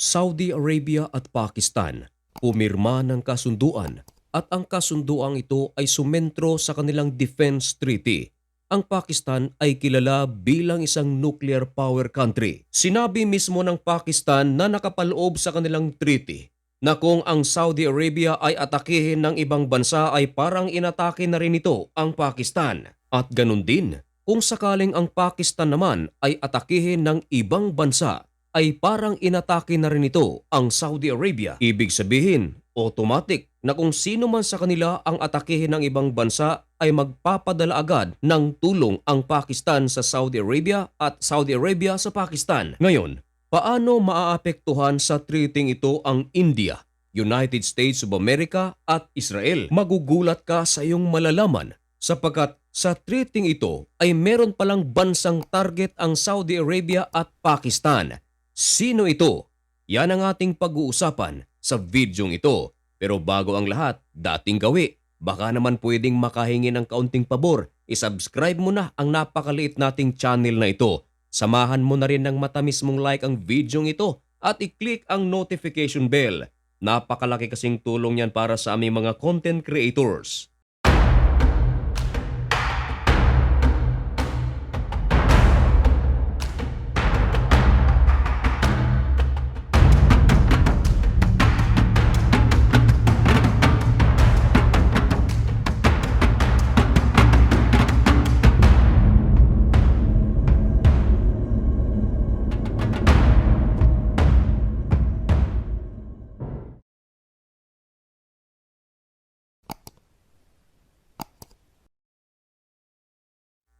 Saudi Arabia at Pakistan pumirma ng kasunduan at ang kasunduang ito ay sumentro sa kanilang defense treaty. Ang Pakistan ay kilala bilang isang nuclear power country. Sinabi mismo ng Pakistan na nakapaloob sa kanilang treaty na kung ang Saudi Arabia ay atakihin ng ibang bansa ay parang inatake na rin ito ang Pakistan. At ganun din, kung sakaling ang Pakistan naman ay atakihin ng ibang bansa ay parang inatake na rin ito ang Saudi Arabia. Ibig sabihin, automatic na kung sino man sa kanila ang atakihin ng ibang bansa ay magpapadala agad ng tulong ang Pakistan sa Saudi Arabia at Saudi Arabia sa Pakistan. Ngayon, paano maaapektuhan sa treating ito ang India, United States of America at Israel? Magugulat ka sa iyong malalaman sapagkat sa treating ito ay meron palang bansang target ang Saudi Arabia at Pakistan. Sino ito? Yan ang ating pag-uusapan sa videong ito. Pero bago ang lahat, dating gawi. Baka naman pwedeng makahingi ng kaunting pabor. I-subscribe mo na ang napakaliit nating channel na ito. Samahan mo na rin ng matamis mong like ang videong ito at i-click ang notification bell. Napakalaki kasing tulong yan para sa aming mga content creators.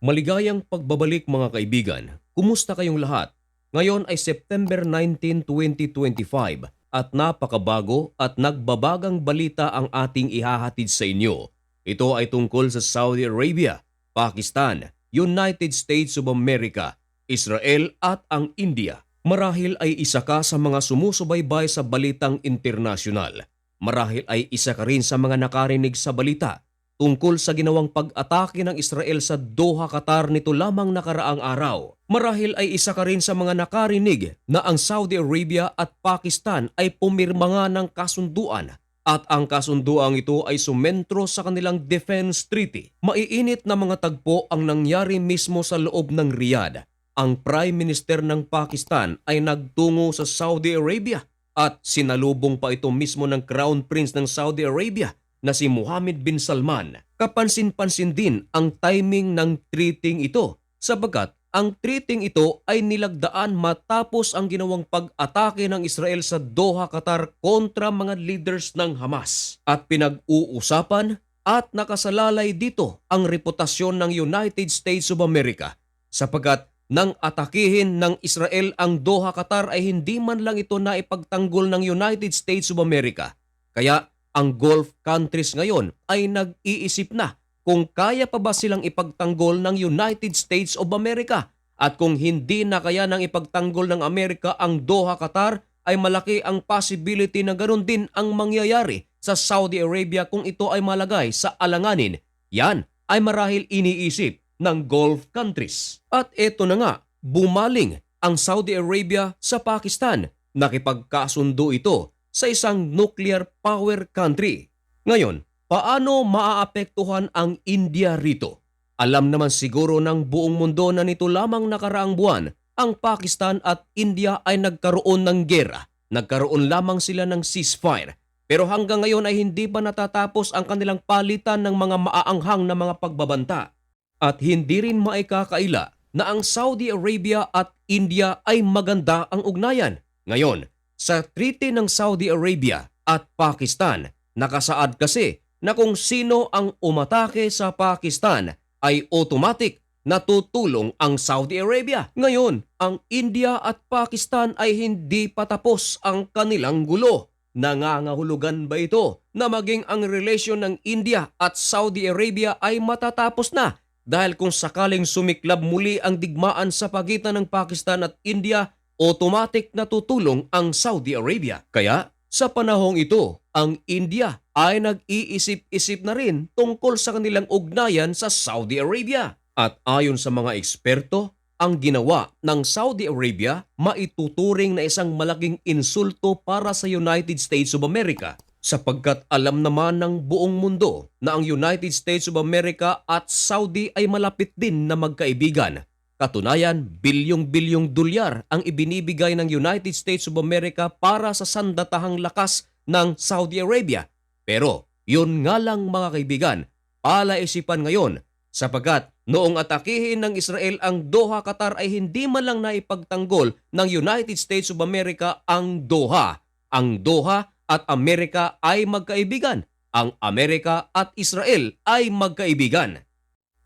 Maligayang pagbabalik mga kaibigan. Kumusta kayong lahat? Ngayon ay September 19, 2025 at napakabago at nagbabagang balita ang ating ihahatid sa inyo. Ito ay tungkol sa Saudi Arabia, Pakistan, United States of America, Israel at ang India. Marahil ay isa ka sa mga sumusubaybay sa balitang internasyonal. Marahil ay isa ka rin sa mga nakarinig sa balita tungkol sa ginawang pag-atake ng Israel sa Doha, Qatar nito lamang nakaraang araw. Marahil ay isa ka rin sa mga nakarinig na ang Saudi Arabia at Pakistan ay pumirma nga ng kasunduan at ang kasunduang ito ay sumentro sa kanilang defense treaty. Maiinit na mga tagpo ang nangyari mismo sa loob ng Riyadh. Ang Prime Minister ng Pakistan ay nagtungo sa Saudi Arabia at sinalubong pa ito mismo ng Crown Prince ng Saudi Arabia na si Mohammed bin Salman. Kapansin-pansin din ang timing ng treating ito sabagat ang treating ito ay nilagdaan matapos ang ginawang pag-atake ng Israel sa Doha, Qatar kontra mga leaders ng Hamas. At pinag-uusapan at nakasalalay dito ang reputasyon ng United States of America sapagat nang atakihin ng Israel ang Doha, Qatar ay hindi man lang ito na ipagtanggol ng United States of America. Kaya ang Gulf countries ngayon ay nag-iisip na kung kaya pa ba silang ipagtanggol ng United States of America at kung hindi na kaya nang ipagtanggol ng Amerika ang Doha, Qatar ay malaki ang possibility na ganoon din ang mangyayari sa Saudi Arabia kung ito ay malagay sa alanganin. Yan ay marahil iniisip ng Gulf countries. At ito na nga, bumaling ang Saudi Arabia sa Pakistan. Nakipagkasundo ito sa isang nuclear power country. Ngayon, paano maaapektuhan ang India rito? Alam naman siguro ng buong mundo na nito lamang nakaraang buwan, ang Pakistan at India ay nagkaroon ng gera. Nagkaroon lamang sila ng ceasefire. Pero hanggang ngayon ay hindi pa natatapos ang kanilang palitan ng mga maaanghang na mga pagbabanta. At hindi rin maikakaila na ang Saudi Arabia at India ay maganda ang ugnayan. Ngayon, sa treaty ng Saudi Arabia at Pakistan, nakasaad kasi na kung sino ang umatake sa Pakistan ay automatic na tutulong ang Saudi Arabia. Ngayon, ang India at Pakistan ay hindi pa tapos ang kanilang gulo. Nangangahulugan ba ito na maging ang relasyon ng India at Saudi Arabia ay matatapos na dahil kung sakaling sumiklab muli ang digmaan sa pagitan ng Pakistan at India automatic na tutulong ang Saudi Arabia. Kaya sa panahong ito, ang India ay nag-iisip-isip na rin tungkol sa kanilang ugnayan sa Saudi Arabia. At ayon sa mga eksperto, ang ginawa ng Saudi Arabia maituturing na isang malaking insulto para sa United States of America sapagkat alam naman ng buong mundo na ang United States of America at Saudi ay malapit din na magkaibigan. Katunayan, bilyong-bilyong dolyar ang ibinibigay ng United States of America para sa sandatahang lakas ng Saudi Arabia. Pero yun nga lang mga kaibigan, palaisipan ngayon sapagkat noong atakihin ng Israel ang Doha, Qatar ay hindi man lang naipagtanggol ng United States of America ang Doha. Ang Doha at Amerika ay magkaibigan. Ang Amerika at Israel ay magkaibigan.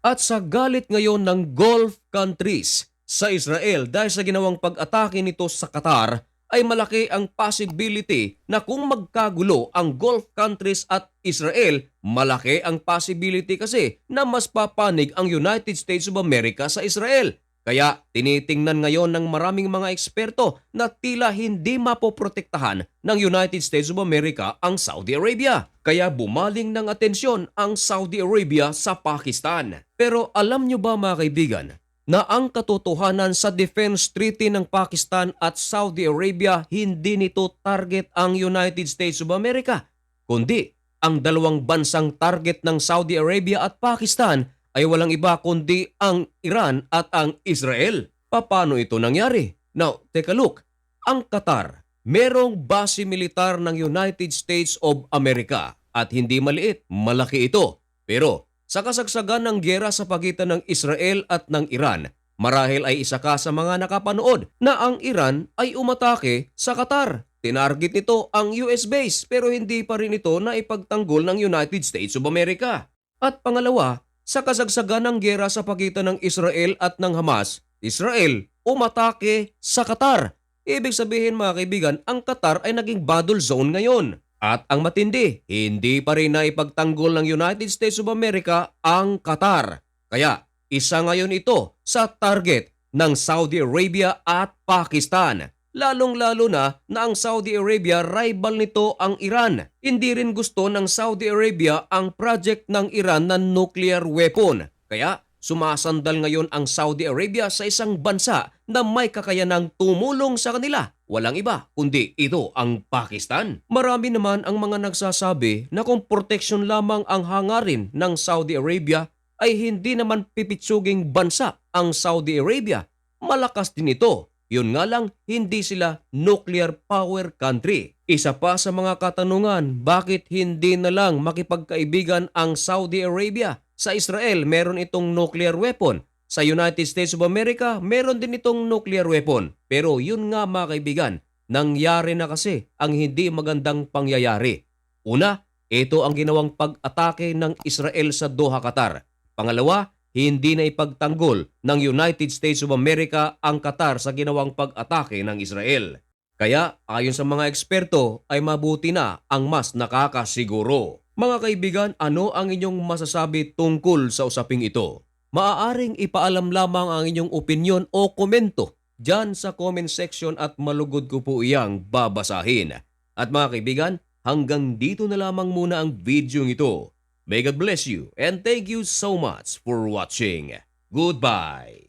At sa galit ngayon ng Gulf countries sa Israel dahil sa ginawang pag-atake nito sa Qatar, ay malaki ang possibility na kung magkagulo ang Gulf countries at Israel, malaki ang possibility kasi na mas papanig ang United States of America sa Israel. Kaya tinitingnan ngayon ng maraming mga eksperto na tila hindi mapoprotektahan ng United States of America ang Saudi Arabia. Kaya bumaling ng atensyon ang Saudi Arabia sa Pakistan. Pero alam nyo ba mga kaibigan na ang katotohanan sa defense treaty ng Pakistan at Saudi Arabia hindi nito target ang United States of America, kundi ang dalawang bansang target ng Saudi Arabia at Pakistan ay walang iba kundi ang Iran at ang Israel. Paano ito nangyari? Now, take a look. Ang Qatar, merong base militar ng United States of America at hindi maliit, malaki ito. Pero sa kasagsagan ng gyera sa pagitan ng Israel at ng Iran, marahil ay isa ka sa mga nakapanood na ang Iran ay umatake sa Qatar. Tinarget nito ang US base pero hindi pa rin ito na ipagtanggol ng United States of America. At pangalawa, sa kasagsagan ng gyera sa pagitan ng Israel at ng Hamas, Israel umatake sa Qatar. Ibig sabihin mga kaibigan, ang Qatar ay naging battle zone ngayon. At ang matindi, hindi pa rin na ipagtanggol ng United States of America ang Qatar. Kaya isa ngayon ito sa target ng Saudi Arabia at Pakistan. Lalong-lalo na na ang Saudi Arabia rival nito ang Iran. Hindi rin gusto ng Saudi Arabia ang project ng Iran na nuclear weapon. Kaya sumasandal ngayon ang Saudi Arabia sa isang bansa na may kakayanang tumulong sa kanila. Walang iba kundi ito ang Pakistan. Marami naman ang mga nagsasabi na kung protection lamang ang hangarin ng Saudi Arabia ay hindi naman pipitsuging bansa ang Saudi Arabia. Malakas din ito yun nga lang, hindi sila nuclear power country. Isa pa sa mga katanungan, bakit hindi na lang makipagkaibigan ang Saudi Arabia? Sa Israel, meron itong nuclear weapon. Sa United States of America, meron din itong nuclear weapon. Pero yun nga mga kaibigan, nangyari na kasi ang hindi magandang pangyayari. Una, ito ang ginawang pag-atake ng Israel sa Doha, Qatar. Pangalawa, hindi na ipagtanggol ng United States of America ang Qatar sa ginawang pag-atake ng Israel. Kaya ayon sa mga eksperto ay mabuti na ang mas nakakasiguro. Mga kaibigan, ano ang inyong masasabi tungkol sa usaping ito? Maaaring ipaalam lamang ang inyong opinion o komento dyan sa comment section at malugod ko po iyang babasahin. At mga kaibigan, hanggang dito na lamang muna ang video ito. May God bless you and thank you so much for watching. Goodbye.